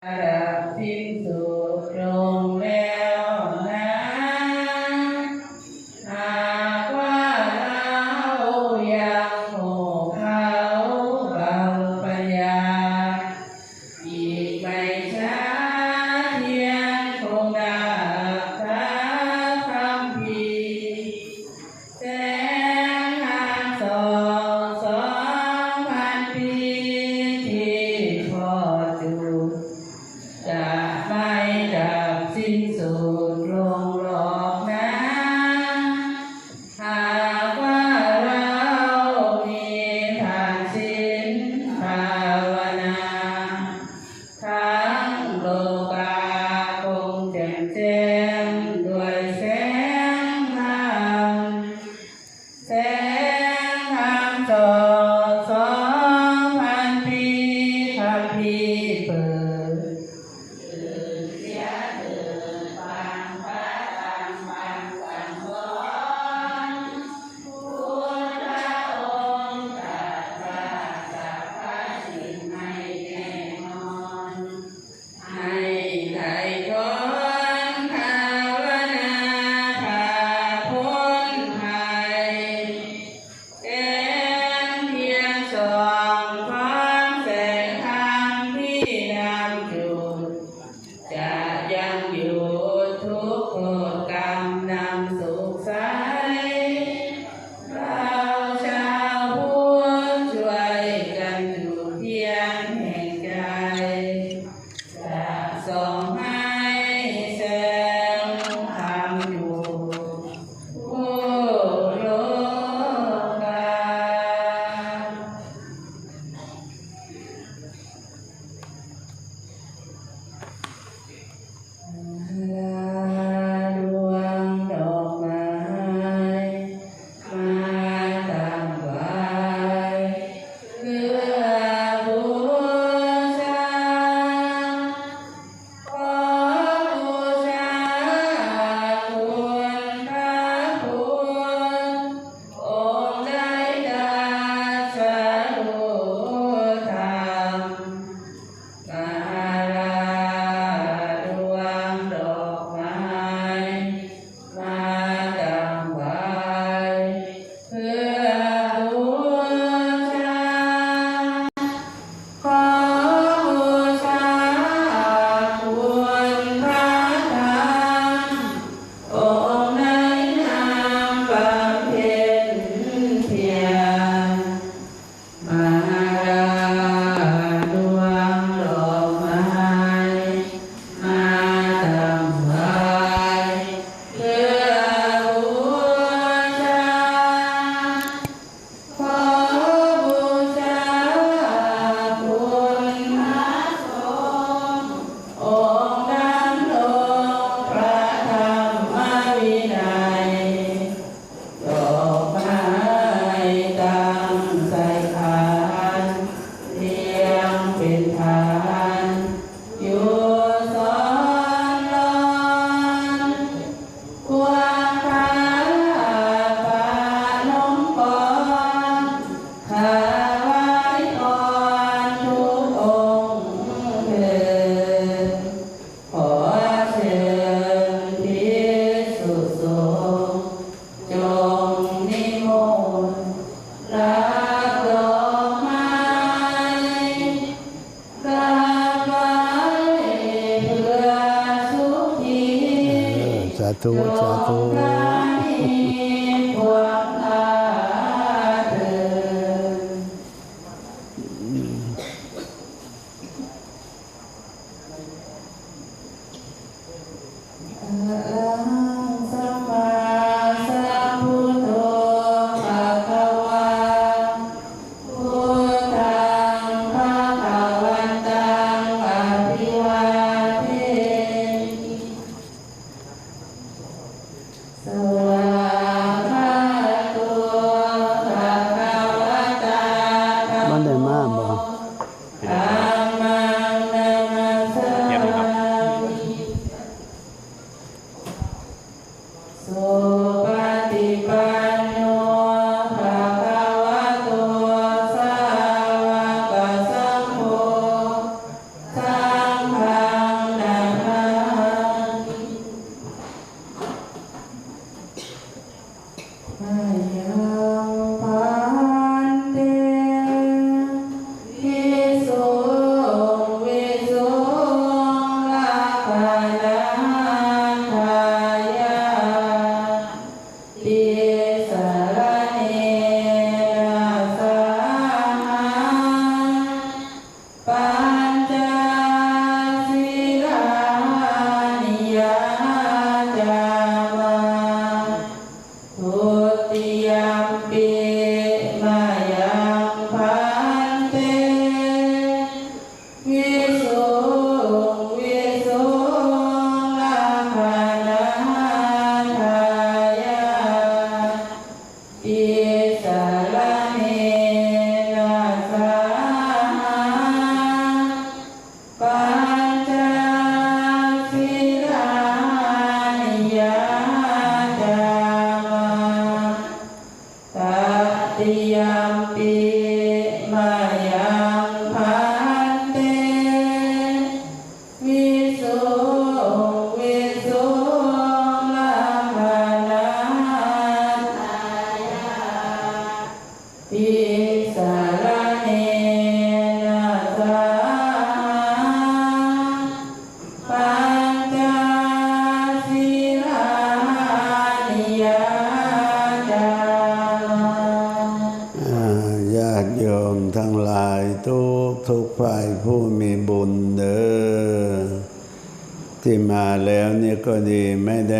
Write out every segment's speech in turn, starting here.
Para fim do.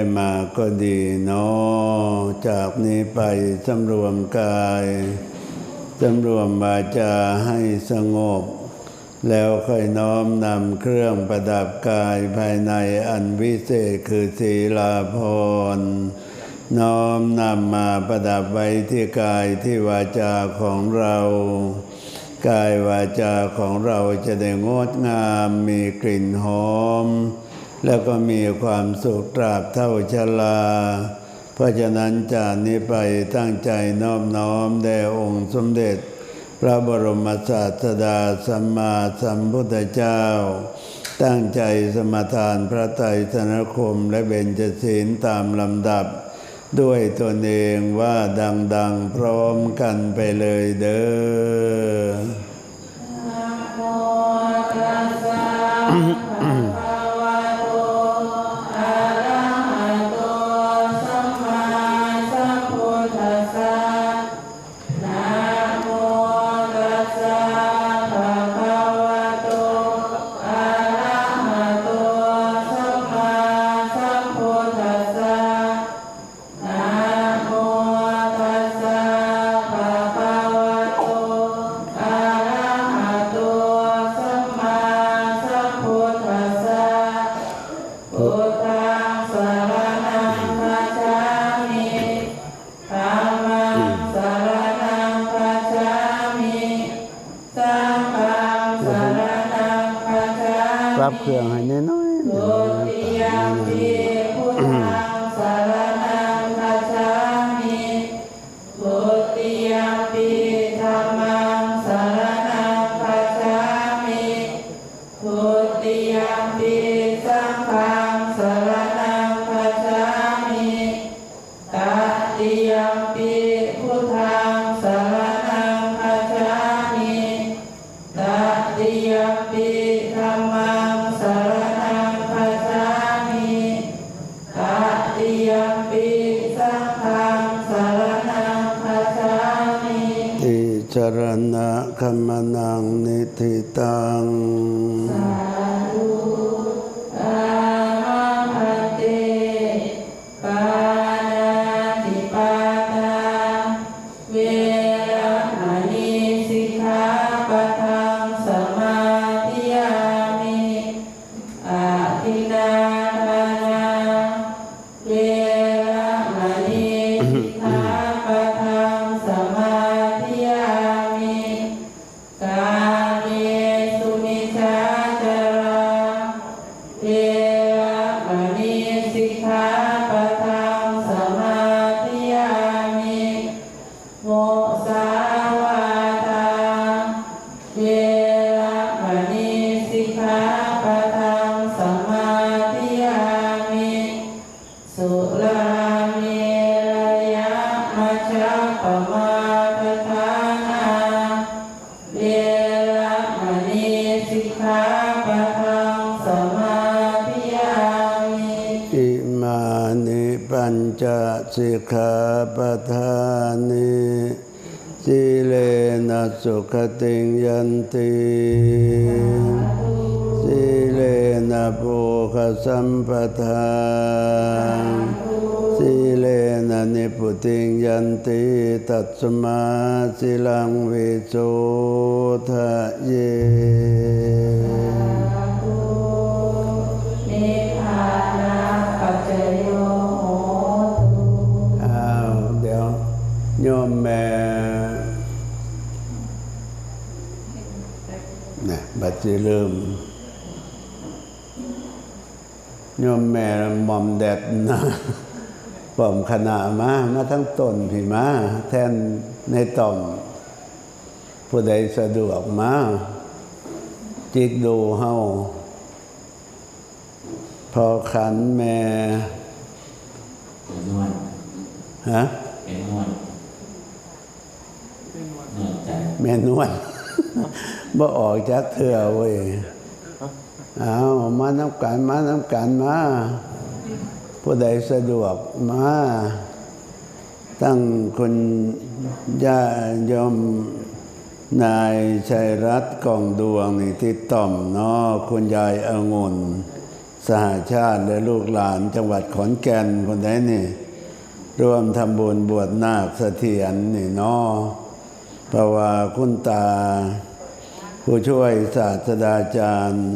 ม่ได้มาก็ดีเนาะจากนี้ไปสำรวมกายสำรวมวาจาให้สงบ แล้วค่อยน้อมนำเครื่องประดับกายภายในอันวิเศษคือศีลาภรน้อมนำมาประดับไว้ที่กายที่วาจาของเรา กายวาจาของเราจะได้งดงามมีกลิ่นหอม แล้วก็มีความสุขตราบเท่าชราเพราะฉะนั้นจากนี้ไปตั้งใจน้อมน้อมแด่องค์สมเด็จ พระบรมศาสดาสัมมาสัมพุทธเจ้า ตั้งใจสมทานพระไตรสนคมและเบญจศีลตามลำดับ ด้วยตนเองว่าดัง ๆ พร้อมกันไปเลยเด้อ สิเลนะสุขติยันติสิเลนะโภคสัมปทาสิเลนะนิพุติยันติตัสมาสิลังวิโสทะเย จะเริ่มโยมแม่หม่อมแดดนะป่อมขนามามาทั้งต้นพี่มาแทนในต่อม ผู้ใดสะดวกมาจิกดูเฮาพอขันแม่เป็นนวดฮะเป็นนวดนวดใจแม่นวล บ่ออกจากเถื่อเว้ยเอามาน้ำกันมาน้ำกันมาผู้ใดสะดวกมาตั้งคุณย่ายมนายชัยรัตนกองดวงนี่ที่ต่อมนาะคุณยายองุ่นสหาชาติและลูกหลานจังหวัดขอนแก่นคนใดนนี่ ร่วมทำบุญบวชนาคเสถียรนี่เนาะ ภาวาคุณตา ผู้ช่วยศาสตราจารย์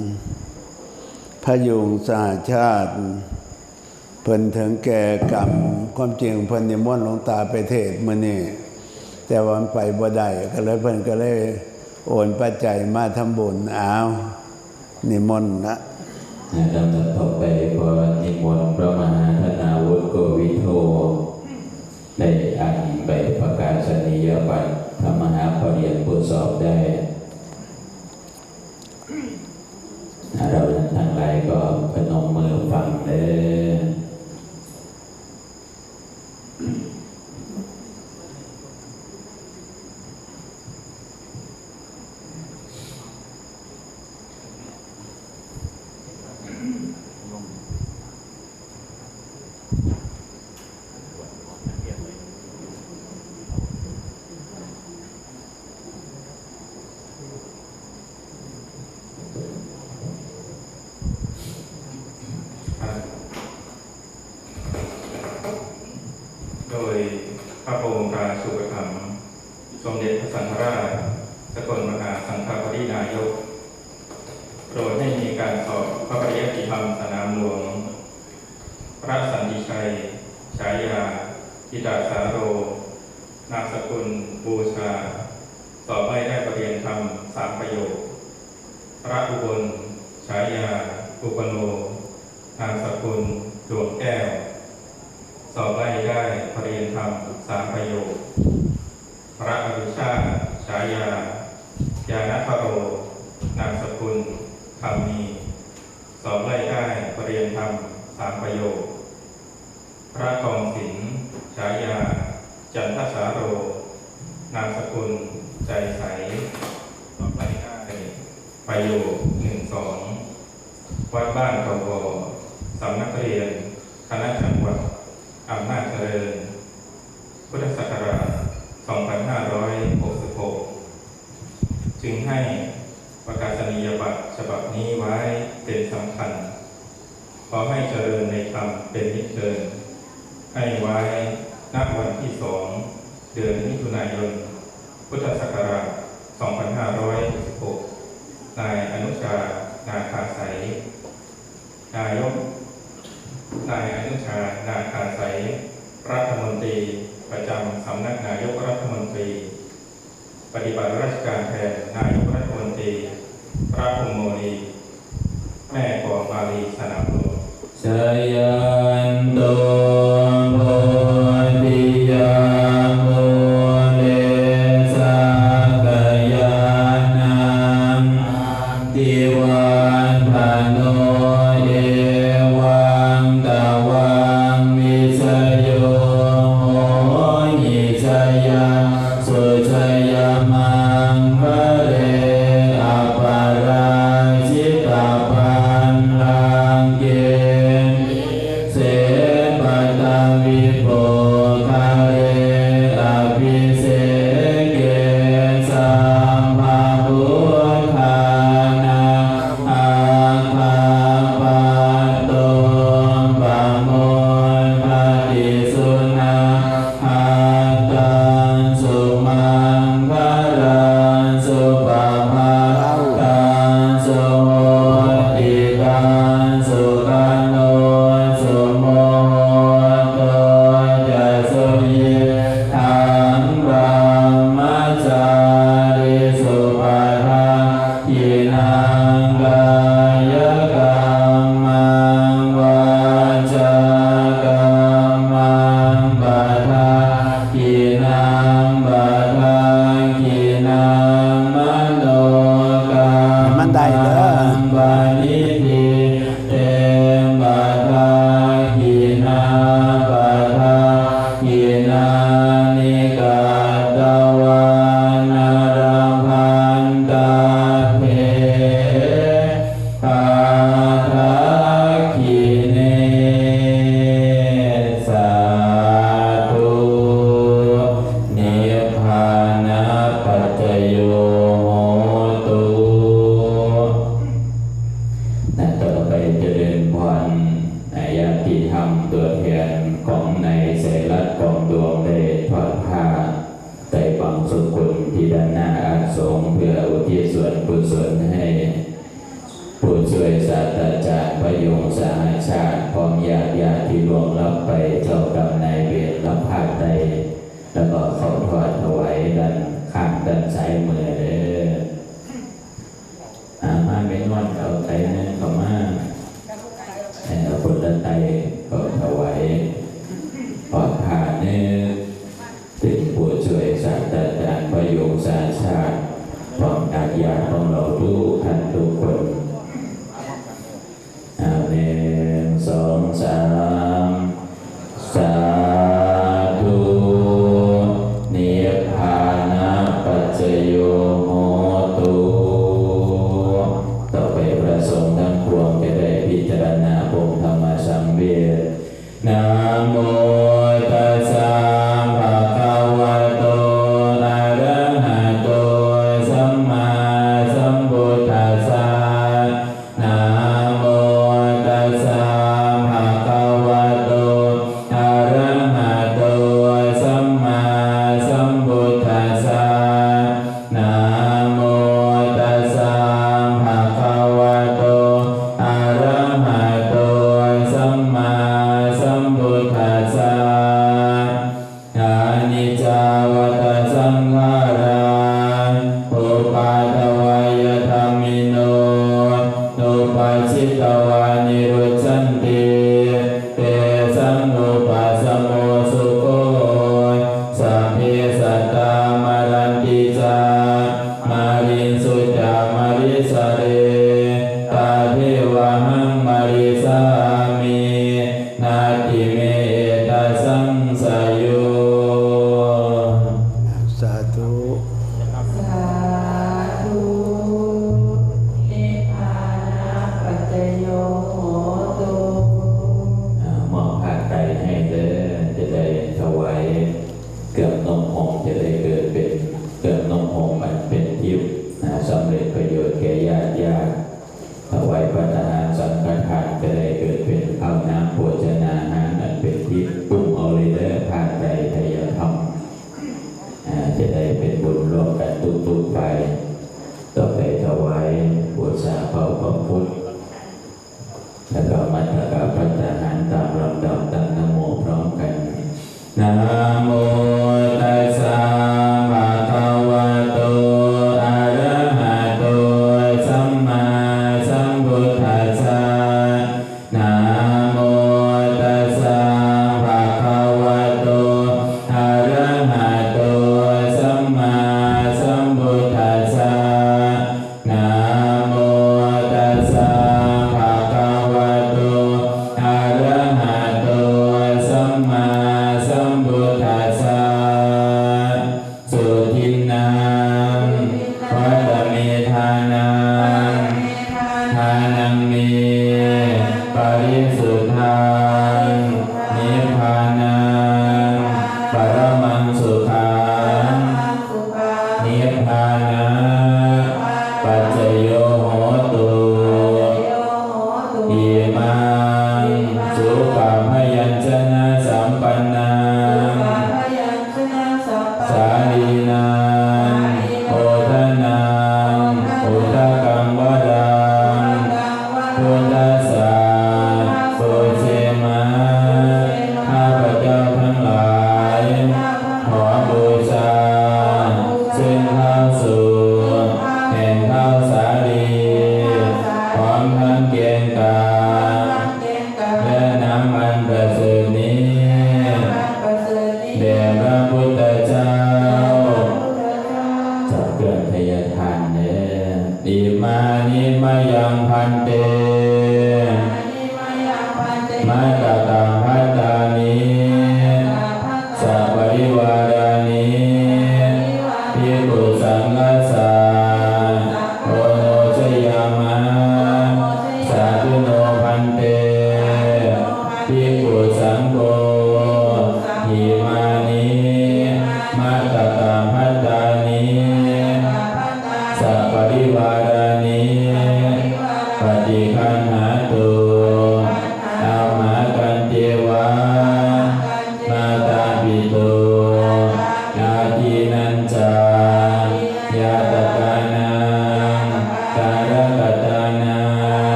พยุงสาชาติ เพิ่นถึงแก่กรรมความจริงเพิ่นนิมนต์หลวงตาไปเทศมื่อนี่แต่วันไปบ่ได้ก็เลยเพิ่นก็เลยโอนปัจจัยมาทำบุญอ้าวนิมนต์นะลำดับต่อไปขอนิมนต์พระมหาธนาวุฒิโกวิโทได้อ่านใบประกาศนียบัตร เขเรียนบทสอบได้ถ้าเราทั้งหลายก็พนมมือฟังเลย สมเด็จพระสังฆราชสกลมหาสังฆปรินายก จันทสาโร นามสกุล ใจใสตอไปได้ประโยคหนึ่งสองวัดบ้านกวสำนักเรียน คณะธรรม Amen. ทุกท่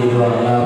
ที่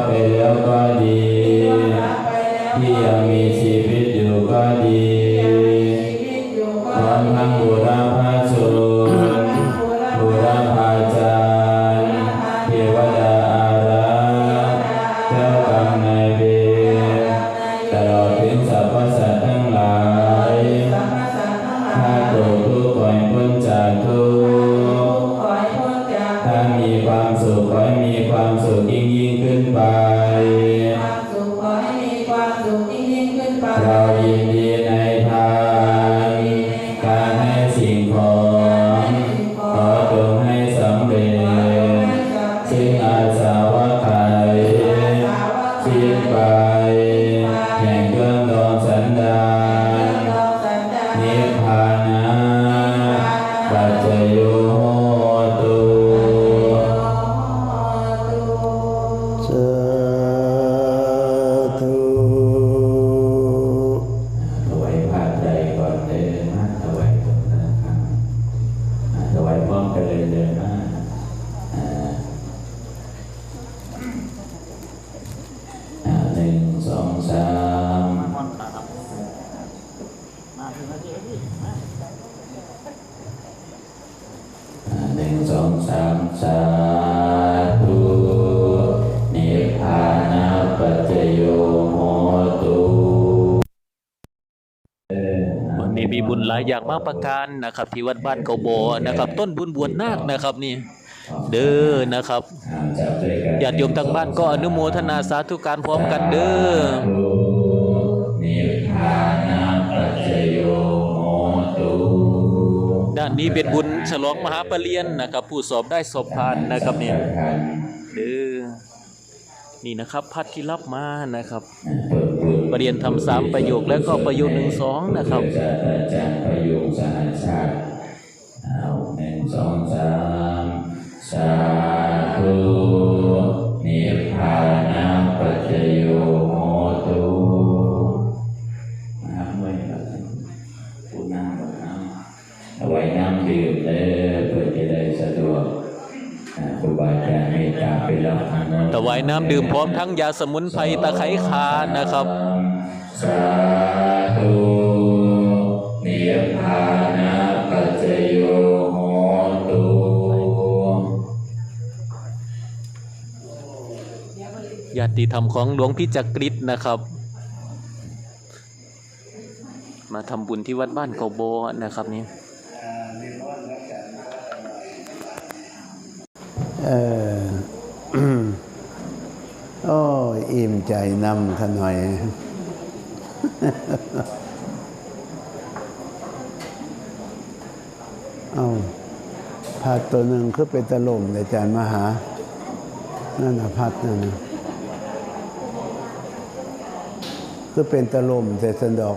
อย่างมากประการนะครับ ที่วัดบ้านเกาโบนะครับ ต้นบุญบวชนาคนะครับนี่เด้อนะครับญาติโยมทางบ้านก็อนุโมทนาสาธุการพร้อมกันเด้อนินาปัจจโยโหตุด้านนี้เป็นบุญฉลองมหาปรริญญานะครับ ผู้สอบได้สอบผ่านนะครับเนี่ยเด้อนี่นะครับพัดที่รับมานะครับ ปรเริญญาทำสามประโยคแล้วก็ประโยคหนึ่งสองนะครับศาจารย์ประโยุงสหชาติเอาหนึ่งสองสามสาธุนิพพานาปัจจโยโหตุน้ำไว้ครับผู้น้ำกับน้ำเอาไว้น้ำดื่มเลยเพื่อจะได้สะดวกครูบาอาจารย์ เมตตาไปรับทานนถวายน้ำดื่มพร้อมทั้งยาสมุนไพรตะไคร้คานะครับสาธุนิพพานาปัจจโยโหตุญาติธรรมของหลวงพี่จักริดนะครับ มาทำบุญที่วัดบ้านเกาโบนะครับนี่เออ โอ้ยอิ่มใจนำขหน่อย เอาพัดตัวหนึ่งคือเป็นตะลมเลยอาจารย์มหา นั่นนะพัดนั่นนะคือเป็นตะลมแต่สันดอก